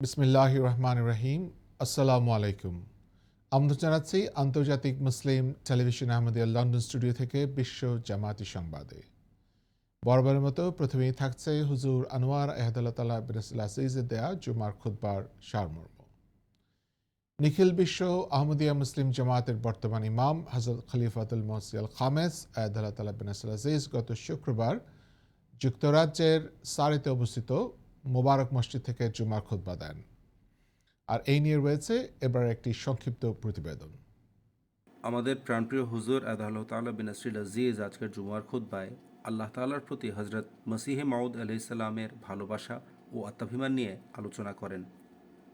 বিসমিল্লাহ রহমান রহিম আসসালামু আলাইকুম আমরা জানাচ্ছি আন্তর্জাতিক মুসলিম টেলিভিশন আহমদিয়া লন্ডন স্টুডিও থেকে বিশ্ব জামাতি সংবাদে। বরাবরের মতো প্রথমেই থাকছে হুজুর আনোয়ার আজিজের দেয়া জুমার খুদ্বার সারমর্ম। নিখিল বিশ্ব আহমদিয়া মুসলিম জামাতের বর্তমান ইমাম হজরত খলিফাতুল মহসিয়াল খামেস আয়াদাল্লাহ বিনাসুল আজিজ গত শুক্রবার যুক্তরাজ্যের সারিতে অবস্থিত মোবারক মসজিদ থেকে জুমার খুতবা দেন। আর এই নিয়ে রয়েছে এবার একটি সংক্ষিপ্ত প্রতিবেদন। আমাদের প্রাণপ্রিয় হুজুর আদাহ তাল্লাহ বিন আসরিল আজিজ আজকের জুমার খুদ্বায় আল্লাহ তাল্লার প্রতি হজরত মসিহে মাউদ আলহিসাল্লামের ভালোবাসা ও আত্মাভিমান নিয়ে আলোচনা করেন।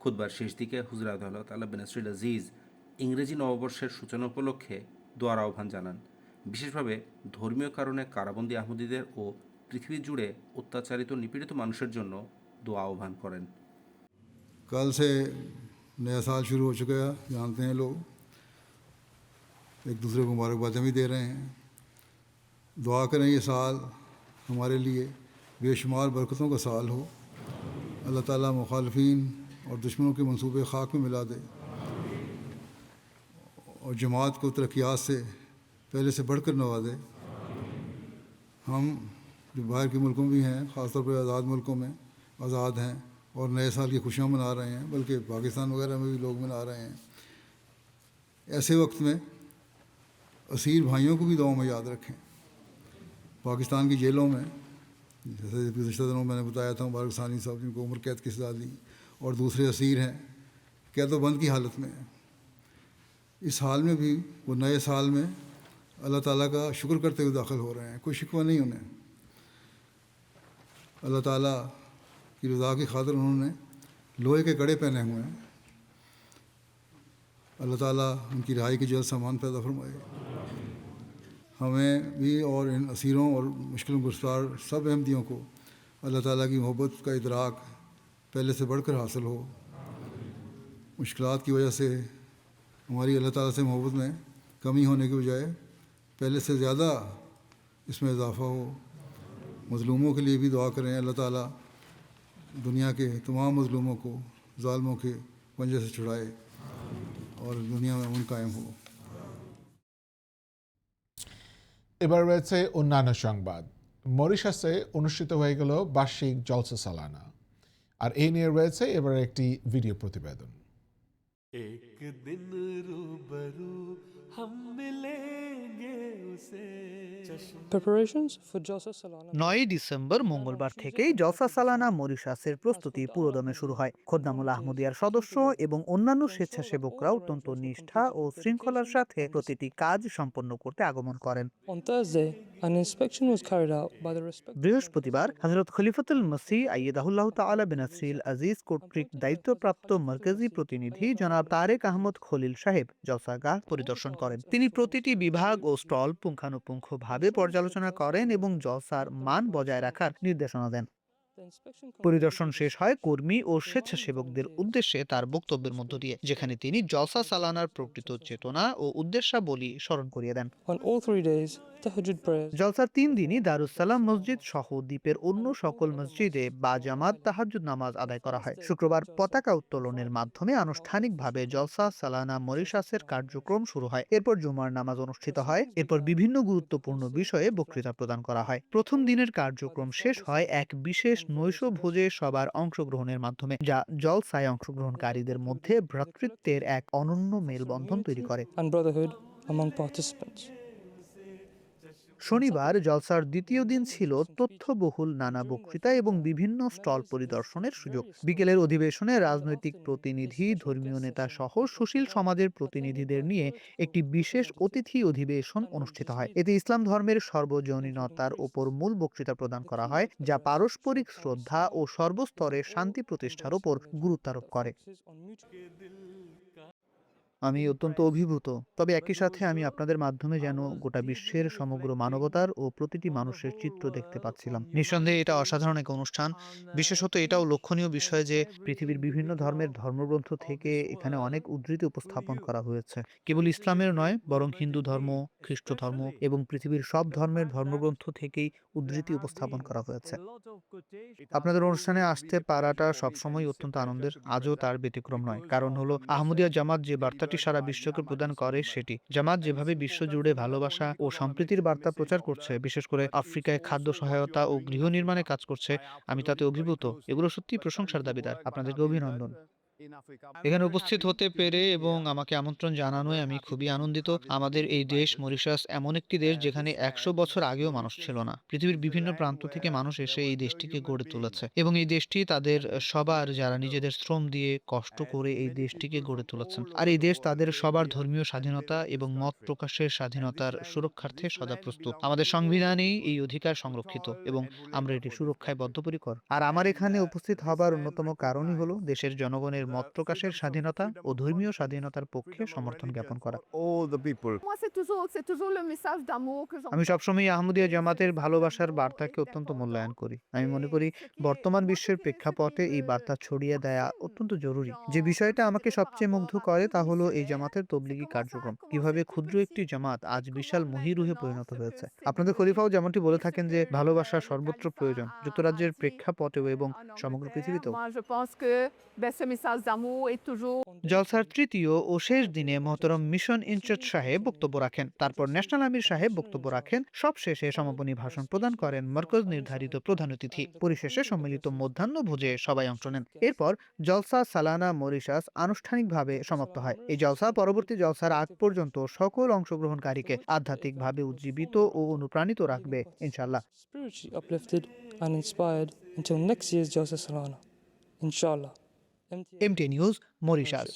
খুদ্বার শেষ দিকে হুজুর আদাহ তাল্লাহ বিন আসরিল আজিজ ইংরেজি নববর্ষের সূচনা উপলক্ষে দোয়ার আহ্বান জানান। বিশেষভাবে ধর্মীয় কারণে কারাবন্দী আহমদীদের ও পৃথিবী জুড়ে অত্যাচারিত নিপীড়িত মানুষের জন্য দোয়া আহ্বান করেন। کل سے نیا سال شروع ہو چکا ہے جانتے ہیں لوگ ایک دوسرے کو مبارکبادیں بھی دے رہے ہیں دعا کریں یہ سال ہمارے لیے بے شمار برکتوں کا سال ہو। اللہ تعالیٰ مخالفین اور دشمنوں کے منصوبے خاک میں ملا دے۔ اور جماعت کو ترقیات سے پہلے سے بڑھ کر نوا دے۔ ہم جو باہر کے ملکوں بھی ہیں، خاص طور پر آزاد ملکوں میں آزاد ہیں اور نئے سال کی خوشیاں منا رہے ہیں، بلکہ پاکستان وغیرہ میں بھی لوگ منا رہے ہیں۔ ایسے وقت میں اسیر بھائیوں کو بھی دعاؤں میں یاد رکھیں۔ پاکستان کی جیلوں میں، جیسے گزشتہ دنوں میں نے بتایا تھا، مبارک صاحب جن کو عمر قید کی سزا دی اور دوسرے اسیر ہیں، قید و بند کی حالت میں ہیں۔ اس حال میں بھی، وہ نئے سال میں اللہ تعالیٰ کا شکر کرتے ہوئے داخل ہو رہے ہیں، کوئی شکوہ نہیں انہیں۔ اللہ تعالیٰ کی رضا کی خاطر انہوں نے لوہے کے کڑے پہنے ہوئے ہیں۔ اللہ تعالیٰ ان کی رہائی کی جلد سامان پیدا فرمائے۔ ہمیں بھی اور ان اسیروں اور مشکل گزار سب احمدیوں کو اللہ تعالیٰ کی محبت کا ادراک پہلے سے بڑھ کر حاصل ہو۔ مشکلات کی وجہ سے ہماری اللہ تعالیٰ سے محبت میں کمی ہونے کے بجائے پہلے سے زیادہ اس میں اضافہ ہو۔ मज़लूमों के लिए भी दुआ करें अल्लाह ताला दुनिया के तमाम मज़लूमों को ालमों के पंजे से छुड़ाए और दुनिया में अमन कायम हो এবার রয়েছে অন্যান্য সংবাদ মরিশাসে অনুষ্ঠিত হয়ে গেল বার্ষিক জলসা সালানা আর এই নিয়ে রয়েছে এবার একটি ভিডিও প্রতিবেদন एक दिन নয়ই ডিসেম্বর মঙ্গলবার থেকেই জলসা সালানা মরিশাসের প্রস্তুতি পুরোদমে শুরু হয়। খোদ্দামুল আহমদিয়ার সদস্য এবং অন্যান্য স্বেচ্ছাসেবকরা অত্যন্ত নিষ্ঠা ও শৃঙ্খলার সাথে প্রতিটি কাজ সম্পন্ন করতে আগমন করেন। বৃহস্পতিবার হজরত খলিফাতুল মসি আইয়দাহুল্লাহ তাআলা বিন আসরিল আজিজ কর্তৃক দায়িত্বপ্রাপ্ত মার্কাজি প্রতিনিধি জনাব তারেক আহমদ খলিল সাহেব জলসাগাহ পরিদর্শন করেন। তিনি প্রতিটি বিভাগ ও স্টল পুঙ্খানুপুঙ্খভাবে পর্যালোচনা করেন এবং জলসার মান বজায় রাখার নির্দেশনা দেন। পরিদর্শন শেষ হয় কর্মী ও স্বেচ্ছাসেবকদের উদ্দেশ্যে তার বক্তব্যের মধ্য দিয়ে, যেখানে তিনি জলসা সালানার প্রকৃত চেতনা ও উদ্দেশ্যাবলী স্মরণ করিয়ে দেন। Tahajjud prayers জলসার তিন দিনই দারুসালাম মসজিদ সহ দ্বীপের অন্য সকল মসজিদে বা জামাত তাহাজ্জুদ নামাজ আদায় করা হয়। শুক্রবার পতাকা উত্তোলনের মাধ্যমে আনুষ্ঠানিকভাবে জলসা সালানা মরিশাসের কার্যক্রম শুরু হয়। এরপর জুমার নামাজ অনুষ্ঠিত হয়। এরপর বিভিন্ন গুরুত্বপূর্ণ বিষয়ে বক্তৃতা প্রদান করা হয়। প্রথম দিনের কার্যক্রম শেষ হয় এক বিশেষ নৈশ ভোজে সবার অংশগ্রহণের মাধ্যমে যা জলসায় অংশগ্রহণকারীদের মধ্যে ভ্রাতৃত্বের এক অনন্য মেলবন্ধন তৈরি করে। Among participants. শনিবার জলসার দ্বিতীয় দিন ছিল তথ্যবহুল নানা বক্তৃতা এবং বিভিন্ন স্টল পরিদর্শনের সুযোগ। বিকেলের অধিবেশনে রাজনৈতিক প্রতিনিধি, ধর্মীয় নেতা সহ সুশীল সমাজের প্রতিনিধিদের নিয়ে একটি বিশেষ অতিথি অধিবেশন অনুষ্ঠিত হয়। এতে ইসলাম ধর্মের সর্বজনীনতার ওপর মূল বক্তৃতা প্রদান করা হয়, যা পারস্পরিক শ্রদ্ধা ও সর্বস্তরে শান্তি প্রতিষ্ঠার ওপর গুরুত্বারোপ করে। আমি অত্যন্ত অভিভূত। তবে একই সাথে আমি আপনাদের মাধ্যমে যেন গোটা বিশ্বের সমগ্র মানবতার ও প্রতিটি মানুষের চিত্র দেখতে পাচ্ছিলাম। নিঃসন্দেহে এটা অসাধারণ এক অনুষ্ঠান। বিশেষত এটাও লক্ষণীয় বিষয় যে, পৃথিবীর বিভিন্ন ধর্মের ধর্মগ্রন্থ থেকে এখানে অনেক উদ্ধৃতি উপস্থাপন করা হয়েছে। কেবল ইসলামের নয়, বরং হিন্দু ধর্ম, খ্রিস্ট ধর্ম এবং পৃথিবীর সব ধর্মের ধর্মগ্রন্থ থেকেই উদ্ধৃতি উপস্থাপন করা হয়েছে। আপনাদের অনুষ্ঠানে আসতে পারাটা সবসময় অত্যন্ত আনন্দের। আজও তার ব্যতিক্রম নয়। কারণ হলো আহমদিয়া জামাত যে বার্তাটি সারা বিশ্বকে প্রদান করে সেটি। জামাত যেভাবে বিশ্ব জুড়ে ভালোবাসা ও সম্প্রীতির বার্তা প্রচার করছে, বিশেষ করে আফ্রিকায় খাদ্য সহায়তা ও গৃহ নির্মাণে কাজ করছে, আমি তাতে অভিভূত। এগুলো সত্যি প্রশংসার দাবিদার। আপনাদেরকে অভিনন্দন। এখানে উপস্থিত হতে পেরে এবং আমাকে আমন্ত্রণ জানানোয় আমি খুবই আনন্দিত। আমাদের এই দেশ, মরিশাস, এমন একটি দেশ যেখানে একশো বছর আগেও মানুষ ছিল না। পৃথিবীর বিভিন্ন প্রান্ত থেকে মানুষ এসে এই দেশটিকে গড়ে তুলেছে এবং এই দেশটি তাদের সবার, যারা নিজেদের শ্রম দিয়ে কষ্ট করে এই দেশটিকে গড়ে তুলেছেন। আর এই দেশ তাদের সবার ধর্মীয় স্বাধীনতা এবং মত প্রকাশের স্বাধীনতার সুরক্ষার্থে সদা প্রস্তুত। আমাদের সংবিধানেই এই অধিকার সংরক্ষিত এবং আমরা এটি সুরক্ষায় বদ্ধপরিকর। আর আমার এখানে উপস্থিত হবার অন্যতম কারণই হলো দেশের জনগণের মত প্রকাশের স্বাধীনতা ও ধর্মীয় স্বাধীনতার পক্ষে সমর্থন জ্ঞাপন করা. আমি সবসময় আহমদিয়া জামাতের ভালোবাসার বার্তাকে অত্যন্ত মূল্যায়ন করি। আমি মনে করি বর্তমান বিশ্বের প্রেক্ষাপটে এই বার্তা ছড়িয়ে দেয়া অত্যন্ত জরুরি। যে বিষয়টা আমাকে সবচেয়ে মুগ্ধ করে তা হলো এই জামাতের তবলিগি কার্যক্রম। কীভাবে ক্ষুদ্র একটি জামাত আজ বিশাল মহিরুহে পরিণত হয়েছে। আপনাদের খলিফাও যেমনটি বলে থাকেন যে ভালোবাসা সর্বত্র প্রয়োজন যুক্তরাজ্যের প্রেক্ষাপটেও এবং সমগ্র পৃথিবীতেও। জলসার তৃতীয় ও শেষ দিনে মহতরম মিশন ইনচার্জ সাহেব বক্তব্য রাখেন। তারপর ন্যাশনাল আমির সাহেব বক্তব্য রাখেন। সবশেষে সমাপনী ভাষণ প্রদান করেন মার্কজ নির্ধারিত প্রধান অতিথি। পরিশেষে সম্মিলিত মধ্যাহ্ন ভোজে সবাই অংশ নেন। এরপর জলসা সালানা মরিশাস আনুষ্ঠানিকভাবে সমাপ্ত হয়। এই জলসা পরবর্তী জলসার আগ পর্যন্ত সকল অংশগ্রহণকারীকে আধ্যাত্মিকভাবে উজ্জীবিত ও অনুপ্রাণিত রাখবে ইনশাল্লাহ and inspired until next year's Jalsa Salana. Inshallah. MT news Mauritius.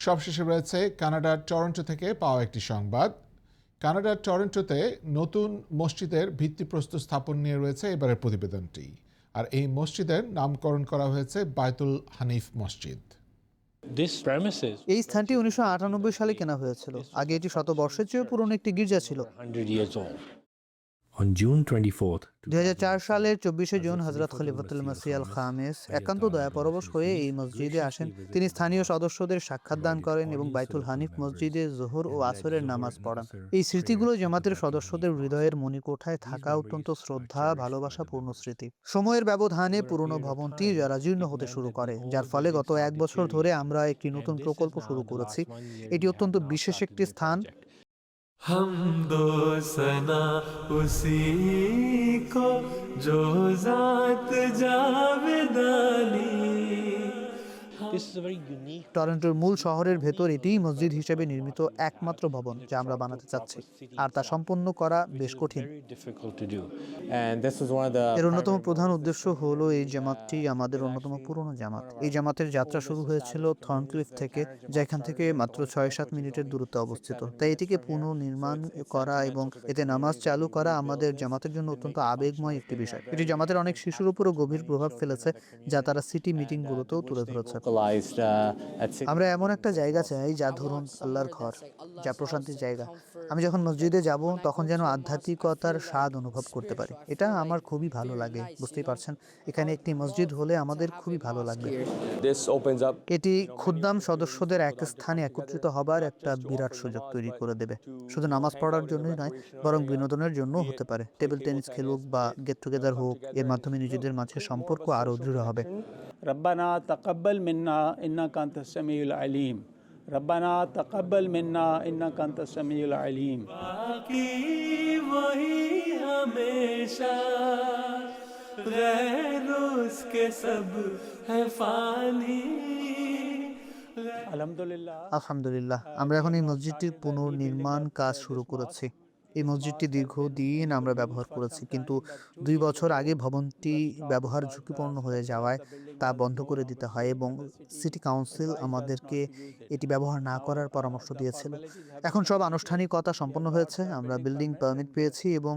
সবশেষে রয়েছে কানাডার টরন্টো থেকে পাওয়া একটি সংবাদ। কানাডার টরন্টোতে নতুন মসজিদের ভিত্তিপ্রস্তর স্থাপন নিয়ে রয়েছে এবারের প্রতিবেদনটি। আর এই মসজিদের নামকরণ করা হয়েছে বায়তুল হানিফ মসজিদ। এই স্থানটি উনিশশো আটানব্বই সালে কেনা হয়েছিল। আগে এটি শতবর্ষের চেয়েও পুরনো একটি গির্জা ছিল। 100 years old. On June 24th, দুই সালের চব্বিশে জুন হজরত খলিফাতুল মাসি আল খামেস একান্ত দয়া পরবশ হয়ে এই মসজিদে আসেন। তিনি স্থানীয় সদস্যদের সাক্ষাৎ দান করেন এবং বাইতুল হানিফ মসজিদে জোহর ও আসরের নামাজ পড়ান। এই স্মৃতিগুলো জামাতের সদস্যদের হৃদয়ের মণিকোঠায় থাকা অত্যন্ত শ্রদ্ধা ভালোবাসা পূর্ণ স্মৃতি। সময়ের ব্যবধানে পুরনো ভবনটি যারা জীর্ণ হতে শুরু করে যার ফলে গত এক বছর ধরে আমরা একটি নতুন প্রকল্প শুরু করেছি। এটি অত্যন্ত বিশেষ একটি স্থান। ہم دو سنا اسی کو جو ذات جاویدانی টরন্টোর মূল শহরের ভেতর এটিই মসজিদ হিসেবে নির্মিত একমাত্র ভবন যা আমরা বানাতে চাচ্ছি। আর তা সম্পন্ন করা বেশ কঠিন। এর অন্যতম প্রধান উদ্দেশ্য হলো এই জামাতটি আমাদের অন্যতম পুরনো জামাত। এই জামাতের যাত্রা শুরু হয়েছিল থর্নক্লিফ থেকে যা এখান থেকে মাত্র ছয় সাত মিনিটের দূরত্বে অবস্থিত। তাই এটিকে পুনর্নির্মাণ করা এবং এতে নামাজ চালু করা আমাদের জামাতের জন্য অত্যন্ত আবেগময় একটি বিষয়। এটি জামাতের অনেক শিশুর উপরও গভীর প্রভাব ফেলেছে যা তারা সিটি মিটিংগুলোতেও তুলে ধরেছে। Uh, আমরা এমন একটা জায়গা চাই যা ধরুন আল্লাহর ঘর যা প্রশান্তির জায়গা। আমি যখন মসজিদে যাব তখন যেন আধ্যাত্মিকতার স্বাদ অনুভব করতে পারি। এটা আমার খুবই ভালো লাগে বুঝতেই পারছেন? এখানে একটি মসজিদ হলে আমাদের খুবই ভালো লাগবে। এটি খুদ্দাম সদস্যদের এক স্থানে একত্রিত হবার একটা বিরাট সুযোগ তৈরি করে দেবে। শুধু নামাজ পড়ার জন্যই নয় বরং বিনোদনের জন্যও হতে পারে। টেবিল টেনিস খেলুক বা গেট টুগেদার হোক এর মাধ্যমে নিজেদের মাঝে সম্পর্ক আরও দৃঢ় হবে। ربنا تقبل منا انا کانت سمیع العلیم. ربنا تقبل منا انا کانت سمیع العلیم. باقی وہی ہمیشہ. غیر اس کے سب ہے فانی. الحمدللہ. الحمدللہ. ہم আমরা مسجد پنور نرمان کا شروع کرتے ہیں. এই মসজিদটি দীর্ঘদিন আমরা ব্যবহার করেছি কিন্তু দুই বছর আগে ভবনটি ব্যবহার ঝুঁকিপূর্ণ হয়ে যাওয়ায় তা বন্ধ করে দিতে হয় এবং সিটি কাউন্সিল আমাদেরকে এটি ব্যবহার না করার পরামর্শ দিয়েছিল। এখন সব আনুষ্ঠানিকতা সম্পন্ন হয়েছে আমরা বিল্ডিং পারমিট পেয়েছি এবং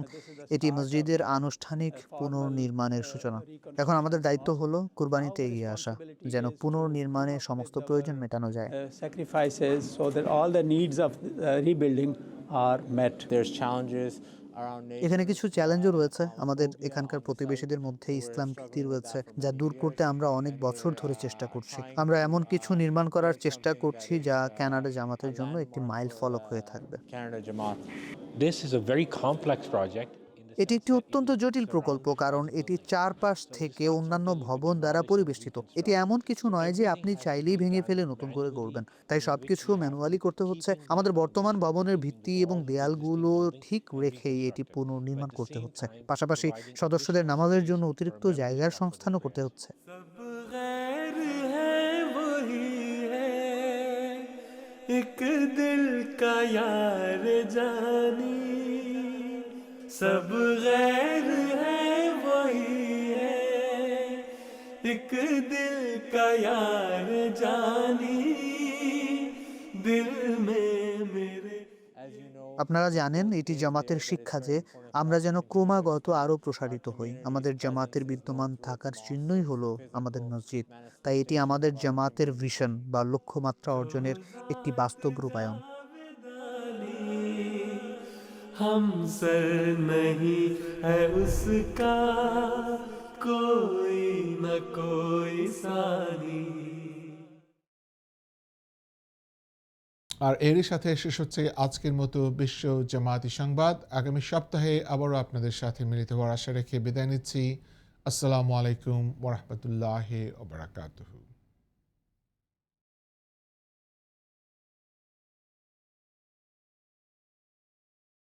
এটি মসজিদের আনুষ্ঠানিক পুনর্নির্মাণের সূচনা। এখন আমাদের দায়িত্ব হলো কুরবানিতে এগিয়ে আসা যেন পুনর্নির্মাণে সমস্ত প্রয়োজন মেটানো যায়। Uh, sacrifices so that are met. There's challenges এখানে কিছু চ্যালেঞ্জও রয়েছে আমাদের এখানকার প্রতিবেশীদের মধ্যে ইসলাম ভীতি রয়েছে যা দূর করতে আমরা অনেক বছর ধরে চেষ্টা করছি আমরা এমন কিছু নির্মাণ করার চেষ্টা করছি যা ক্যানাডা জামাতের জন্য একটি মাইল ফলক হয়ে থাকবে. This is a very complex project. এটি একটি অত্যন্ত জটিল প্রকল্প কারণ এটি চারপাশ থেকে অন্যান্য ভবন দ্বারা পরিবেষ্টিত এটি এমন কিছু নয় যে আপনি চাইলেই ভেঙে ফেলে নতুন করে গড়বেন তাই সবকিছু ম্যানুয়ালি করতে হচ্ছে আমাদের বর্তমান ভবনের ভিত্তি এবং দেয়ালগুলো ঠিক রেখেই এটি পুনর্নির্মাণ করতে হচ্ছে পাশাপাশি সদস্যদের নামাজের জন্য অতিরিক্ত জায়গার সংস্থানও করতে হচ্ছে सब गैर है वही है एक दिल का यार जानी सब गैर है वही है एक दिल का यार जानी दिल में मेरे আপনারা জানেন এটি জামাতের শিক্ষা যে আমরা যেন ক্রমাগত আরও প্রসারিত হই আমাদের জামাতের বিদ্যমান থাকার চিহ্নই হলো আমাদের মসজিদ তাই এটি আমাদের জামাতের ভিশন বা লক্ষ্যমাত্রা অর্জনের একটি বাস্তব রূপায়ণ हम सर नहीं है उसका कोई न कोई सानी আর এরই সাথে শেষ হচ্ছে আজকের মতো বিশ্ব জামায়াতি সংবাদ আগামী সপ্তাহে আবারও আপনাদের সাথে মিলিত হওয়ার আশা রেখে বিদায় নিচ্ছি আসসালামু আলাইকুম ওরহমতুল্লাহ ওবরাকাতুহু